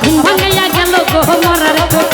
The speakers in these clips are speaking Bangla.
ঘুম ভাঙাইয়া গেল গো মরার কোট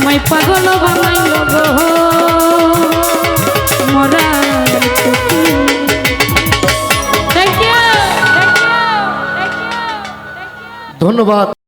আমায় পাগল বানাইল গো। মরা ধন্যবাদ।